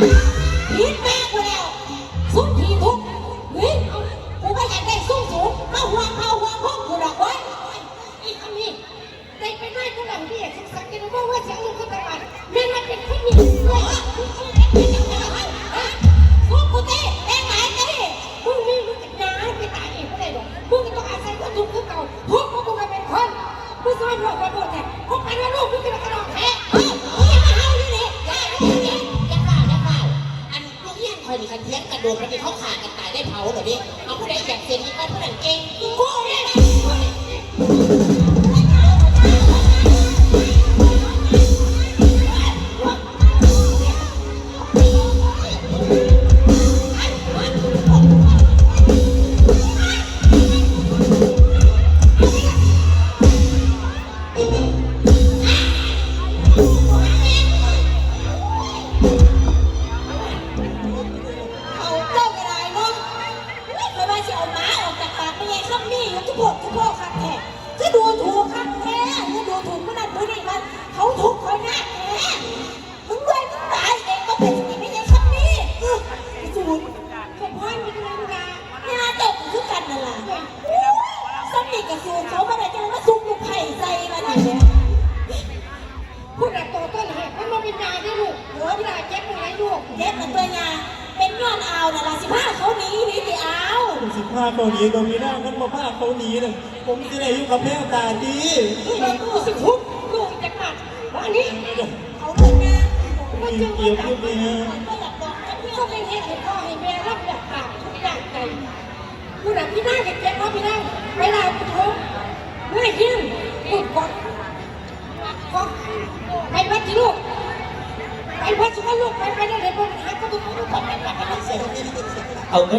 ผิดแม่กูแล้วสุดทีทุกเฮ้ยกูก็อยากได้สูงสูงมาห่วงเขาห่วงห้องกูดอกเว้ยอีกคำนี้ได้ไปได้ก็หลังที่เอกสักกันว่าว่าเสียงลูกก็ตายแม่มันเป็นคนนี้ด้วยพวกกูเต้เต้ไหนเต้มึงนี่มึงจะย้ายไปตายเองก็ได้หรอกมึงก็ต้องอาศัยคนทุกข์คือเก่าพวกมึงก็เป็นคนมึงสมัยพวกมาบอกเนี่ยพวกไปว่าลูกมึงจะกระดอง คอยมีคันเทียงกระโดดมันมีเขาขากันตายได้เผาแบบนี้เอาผู้ใดอยากเซ็นนี่ก็ผู้นั้นเก่ง กับศูนเขามาได้จังว่าซุกลูกไผ่ใส่มาเนี่ยพูดแต่ตัวต้นเหตุมันมาเป็นยาที่ลูกหัวเวลาเจ็บมึงไหนลูกเด็ดเหมือนตัวยาเป็นย้อนเอาน่ะล่ะสิพาเขาหนีหนีสิเอาสิพาเขาหนีตรงนี้ได้กันมาพาเขาหนีน่ะผมจะได้อยู่กับแม่ตาดีที่เราดูสิคุกลูกจะกัดวันนี้เขาเลยนะมันมีจึงเกี่ยวจักับบแม่ก็อยากบอกกันเพื่อก็เป็นเหตุให้พ่อให้แม่รับอยากปากทุกอย่างใจ ผู้นำพี่นั่งกับเจ๊พ่อพี่นั่งเวลาคุณทุกเมื่อยิ่งปุดก่อนก็ไปวัดที่ลูกไปวัดสุขลูกไปไปได้เลยบนหาก็ต้องรู้ก่อนไปไปไปเสียเอาเงิน